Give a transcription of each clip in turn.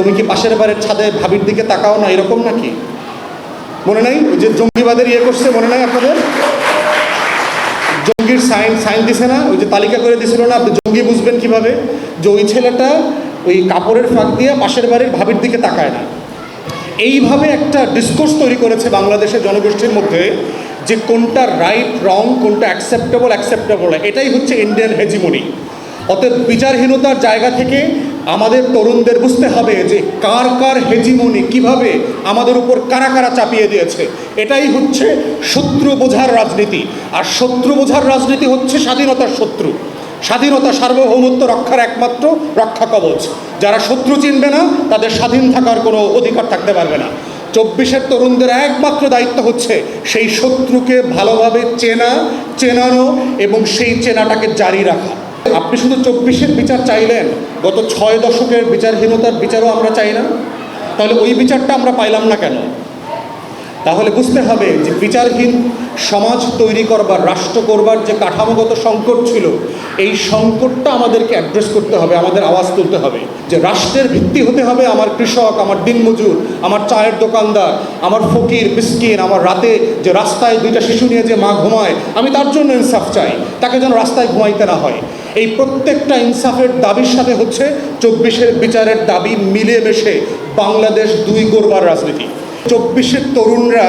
তুমি কি পাশের বাড়ির ছাদে ভাবির দিকে তাকাও না, এরকম নাকি? মনে নাই? যে জঙ্গিবাদের ইয়ে করছে, মনে নাই আপনাদের? জঙ্গির সাইন সাইন দিছে না? ওই যে তালিকা করে দিছিল না, আপনি জঙ্গি বুঝবেন কীভাবে? যে ওই ছেলেটা ওই কাপড়ের ফাঁক দিয়ে পাশের বাড়ির ভাবির দিকে তাকায় না। এইভাবে একটা ডিসকোর্স তৈরি করেছে বাংলাদেশের জনগোষ্ঠীর মধ্যে যে কোনটা রাইট রং কোনটা অ্যাকসেপ্টেবল অ্যাকসেপ্টেবল এটাই হচ্ছে ইন্ডিয়ান হেজিমনি অতএব বিচারহীনতার জায়গা থেকে আমাদের তরুণদের বুঝতে হবে যে কার কার হেজিমনি কীভাবে আমাদের উপর কারা কারা চাপিয়ে দিয়েছে। এটাই হচ্ছে শত্রু বোঝার রাজনীতি। আর শত্রু বোঝার রাজনীতি হচ্ছে স্বাধীনতার শত্রু। স্বাধীনতা সার্বভৌমত্ব রক্ষার একমাত্র রক্ষা কবচ। যারা শত্রু চিনবে না, তাদের স্বাধীন থাকার কোনো অধিকার থাকতে পারবে না। চব্বিশের তরুণদের একমাত্র দায়িত্ব হচ্ছে সেই শত্রুকে ভালোভাবে চেনা, চেনানো এবং সেই চেনাটাকে জারি রাখা। আপনি শুধু চব্বিশের বিচার চাইলেন, গত ছয় দশকের বিচারহীনতার বিচারও আমরা চাই না? তাহলে ওই বিচারটা আমরা পাইলাম না কেন? তাহলে বুঝতে হবে যে বিচারহীন সমাজ তৈরি করবার, রাষ্ট্র করবার যে কাঠামোগত সংকট ছিল, এই সংকটটা আমাদেরকে অ্যাড্রেস করতে হবে, আমাদের আওয়াজ তুলতে হবে। যে রাষ্ট্রের ভিত্তি হতে হবে আমার কৃষক, আমার দিনমজুর, আমার চায়ের দোকানদার, আমার ফকির বিস্কিন আমার রাতে যে রাস্তায় দুইটা শিশু নিয়ে যে মা ঘুমায়, আমি তার জন্য ইনসাফ চাই, তাকে যেন রাস্তায় ঘুমাইতে না হয়। এই প্রত্যেকটা ইনসাফের দাবির সাথে হচ্ছে চব্বিশের বিচারের দাবি মিলিয়ে মিশে বাংলাদেশ দুই গড়বার রাজনীতি। চব্বিশের তরুণরা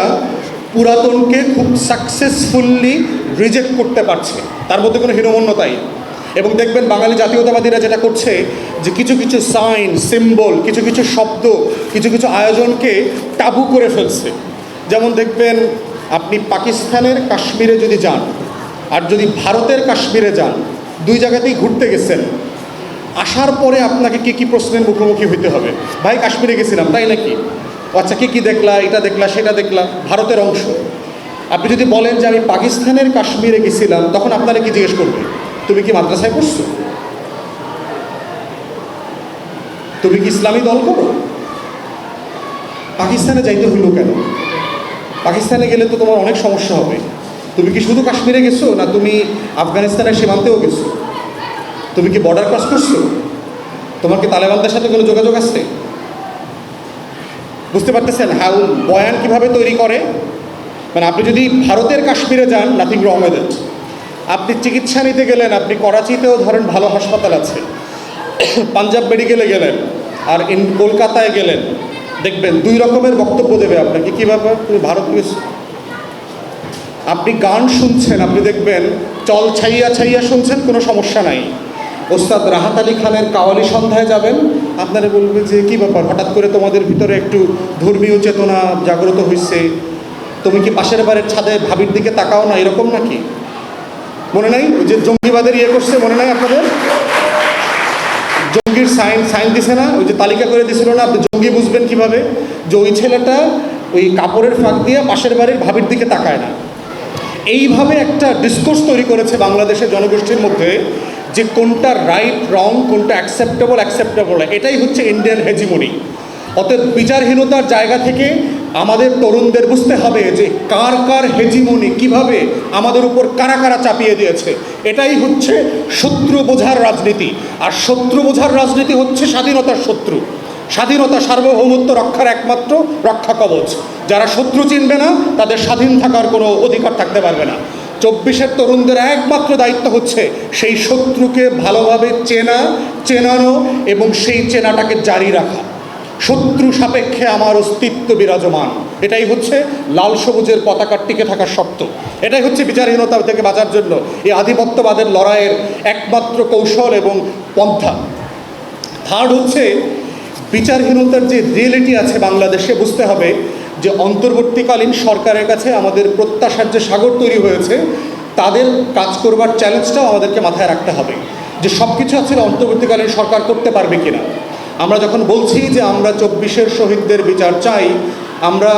পুরাতনকে খুব সাকসেসফুলি রিজেক্ট করতে পারছে। তার মধ্যে কোনো হীনমন্যতাই এবং দেখবেন বাঙালি জাতীয়তাবাদীরা যেটা করছে, যে কিছু কিছু সাইন সিম্বল কিছু কিছু শব্দ, কিছু কিছু আয়োজনকে টাবু করে ফেলছে। যেমন দেখবেন আপনি পাকিস্তানের কাশ্মীরে যদি যান, আর যদি ভারতের কাশ্মীরে যান দুই জায়গাতেই ঘুরতে গেছেন। আসার পরে আপনাকে কী কী প্রশ্নের মুখোমুখি হইতে হবে? ভাই, কাশ্মীরে গেছিলাম, তাই নাকি? আচ্ছা কী কী দেখলা, এটা দেখলা, সেটা দেখলা, ভারতের অংশ। আপনি যদি বলেন যে আমি পাকিস্তানের কাশ্মীরে গেছিলাম, তখন আপনারা কি জিজ্ঞেস করবে? তুমি কি মাদ্রাসায় পড়ছো? তুমি কি ইসলামী দল করো? পাকিস্তানে যাইতে হইল কেন? পাকিস্তানে গেলে তো তোমার অনেক সমস্যা হবে। তুমি কি শুধু কাশ্মীরে গেছো, না তুমি আফগানিস্তানের সীমান্তেও গেছো? তুমি কি বর্ডার ক্রস করছ? তোমার কি তালেবানদের সাথে কোনো যোগাযোগ আছে? বুঝতে পারতেছেন হাউ বয়ান কীভাবে তৈরি করে? মানে আপনি যদি ভারতের কাশ্মীরে যান নাথিং রং ইট আপনি চিকিৎসা নিতে গেলেন, আপনি করাচিতেও ধরেন ভালো হাসপাতাল আছে। পাঞ্জাব মেডিকেলে গেলেন, আর ইন কলকাতায় গেলেন, দেখবেন দুই রকমের বক্তব্য দেবে আপনাকে। কী ব্যাপার? তুমি ভারত আপনি গান শুনছেন, আপনি দেখবেন চল ছাইয়া ছাইয়া শুনছেন, কোনো সমস্যা নাই। ওস্তাদ রাহাত আলী খানের কাওয়ালি সন্ধ্যায় যাবেন, আপনারা বলবে যে, কী ব্যাপার? হঠাৎ করে তোমাদের ভিতরে একটু ধর্মীয় চেতনা জাগ্রত হয়েছে তুমি কি পাশের বাড়ির ছাদে ভাবির দিকে তাকাও না? এরকম নাকি? মনে নাই? যে জঙ্গিবাদের ইয়ে করছে, মনে নাই আপনাদের? জঙ্গির সাইন সাইন দিছে না? ওই যে তালিকা করে দিছিল না? আপনি জঙ্গি বুঝবেন কীভাবে? যে ওই ছেলেটা ওই কাপড়ের ফাঁক দিয়ে পাশের বাড়ির ভাবির দিকে তাকায় না। এইভাবে একটা ডিসকোর্স তৈরি করেছে বাংলাদেশের জনগোষ্ঠীর মধ্যে যে কোনটা রাইট রং কোনটা অ্যাকসেপ্টেবল অ্যাকসেপ্টেবল এটাই হচ্ছে ইন্ডিয়ান হেজিমনি অতএব বিচারহীনতার জায়গা থেকে আমাদের তরুণদের বুঝতে হবে যে কার কার হেজিমনি কীভাবে আমাদের উপর কারা কারা চাপিয়ে দিয়েছে। এটাই হচ্ছে শত্রু বোঝার রাজনীতি। আর শত্রু বোঝার রাজনীতি হচ্ছে স্বাধীনতার শত্রু। স্বাধীনতা সার্বভৌমত্ব রক্ষার একমাত্র রক্ষা কবচ। যারা শত্রু চিনবে না, তাদের স্বাধীন থাকার কোনো অধিকার থাকতে পারবে না। চব্বিশের তরুণদের একমাত্র দায়িত্ব হচ্ছে সেই শত্রুকে ভালোভাবে চেনা, চেনানো এবং সেই চেনাটাকে জারি রাখা। শত্রু সাপেক্ষে আমার অস্তিত্ব বিরাজমান। এটাই হচ্ছে লাল সবুজের পতাকার টিকে থাকার শর্ত। এটাই হচ্ছে বিচারহীনতা থেকে বাঁচার জন্য এই আধিপত্যবাদের লড়াইয়ের একমাত্র কৌশল এবং পন্থা। থার্ড হচ্ছে বিচারহীনতার যে রিয়েলিটি আছে বাংলাদেশে, বুঝতে হবে যে অন্তর্বর্তীকালীন সরকারের কাছে আমাদের প্রত্যাশার যে সাগর তৈরি হয়েছে, তাদের কাজ করবার চ্যালেঞ্জটাও আমাদেরকে মাথায় রাখতে হবে যে সব কিছু আসলে অন্তর্বর্তীকালীন সরকার করতে পারবে কিনা। আমরা যখন বলছি যে আমরা চব্বিশের শহীদদের বিচার চাই, আমরা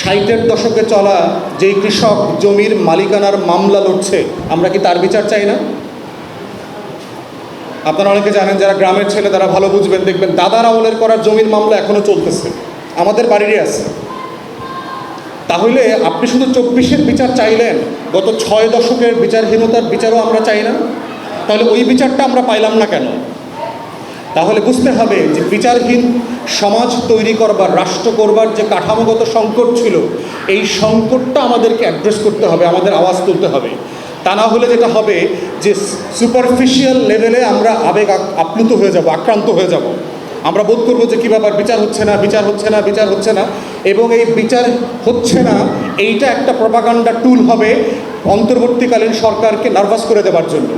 ষাটের দশকে চলা যেই কৃষক জমির মালিকানার মামলা লড়ছে, আমরা কি তার বিচার চাই না? আপনারা অনেকে জানেন যারা গ্রামের ছেলে, তারা ভালো বুঝবেন। দেখবেন দাদার আমলের করার জমির মামলা এখনও চলতেছে। আমাদের বাড়িরই আছে। তাহলে আপনি শুধু চব্বিশের বিচার চাইলেন, গত ছয় দশকের বিচারহীনতার বিচারও আমরা চাই না? তাহলে ওই বিচারটা আমরা পাইলাম না কেন? তাহলে বুঝতে হবে যে বিচারহীন সমাজ তৈরি করবার, রাষ্ট্র করবার যে কাঠামোগত সংকট ছিল, এই সংকটটা আমাদেরকে অ্যাড্রেস করতে হবে, আমাদের আওয়াজ তুলতে হবে। তা না হলে যেটা হবে যে সুপারফিশিয়াল লেভেলে আমরা আবেগ আপ্লুত হয়ে যাব, আক্রান্ত হয়ে যাব। আমরা বোধ করব যে কী ব্যাপার, বিচার হচ্ছে না, বিচার হচ্ছে না, বিচার হচ্ছে না। এবং এই বিচার হচ্ছে না, এইটা একটা প্রপাগান্ডা টুল হবে অন্তর্বর্তীকালীন সরকারকে নার্ভাস করে দেওয়ার জন্য।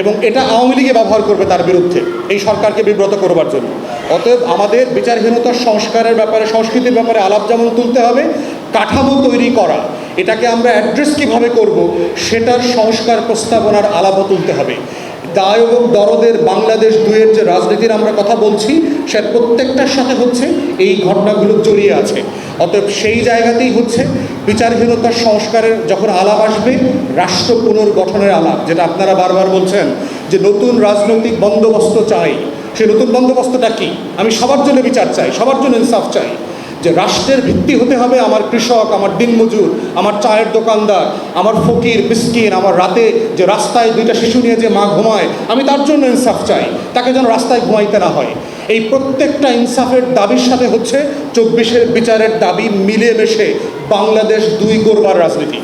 এবং এটা আওয়ামী লীগে ব্যবহার করবে তার বিরুদ্ধে, এই সরকারকে বিব্রত করবার জন্য। অতএব আমাদের বিচারহীনতার সংস্কারের ব্যাপারে, সংস্কৃতির ব্যাপারে আলাপ যেমন তুলতে হবে, কাঠামো তৈরি করা এটাকে আমরা অ্যাড্রেস কীভাবে করব? সেটার সংস্কার প্রস্তাবনার আলাপও তুলতে হবে। দায় এবং দরদের বাংলাদেশ দুয়ের যে রাজনীতির আমরা কথা বলছি, সে প্রত্যেকটার সাথে হচ্ছে, এই ঘটনাগুলো জড়িয়ে আছে। অতএব সেই জায়গাতেই হচ্ছে, বিচারহীনতার সংস্কারের যখন আলাপ আসবে, রাষ্ট্র পুনর্গঠনের আলাপ, যেটা আপনারা বারবার বলছেন, যে নতুন রাজনৈতিক বন্দোবস্ত চাই। সেই নতুন বন্দোবস্তটা কি? আমি সবার জন্য বিচার চাই, সবার জন্য ইনসাফ চাই। যে রাষ্ট্রের ভিত্তি হতে হবে আমার কৃষক, আমার দিনমজুর, আমার চায়ের দোকানদার, আমার ফকির, মিসকিন, আমার রাতে যে রাস্তায় দুইটা শিশু নিয়ে যে মা ঘুমায়, আমি তার জন্য ইনসাফ চাই। তাকে যেন রাস্তায় ঘুমাইতে না হয়। এই প্রত্যেকটা ইনসাফের দাবির সাথে হচ্ছে চব্বিশের বিচারের দাবি মিলে মিলেমেশে বাংলাদেশ দুই করবার রাজনীতি।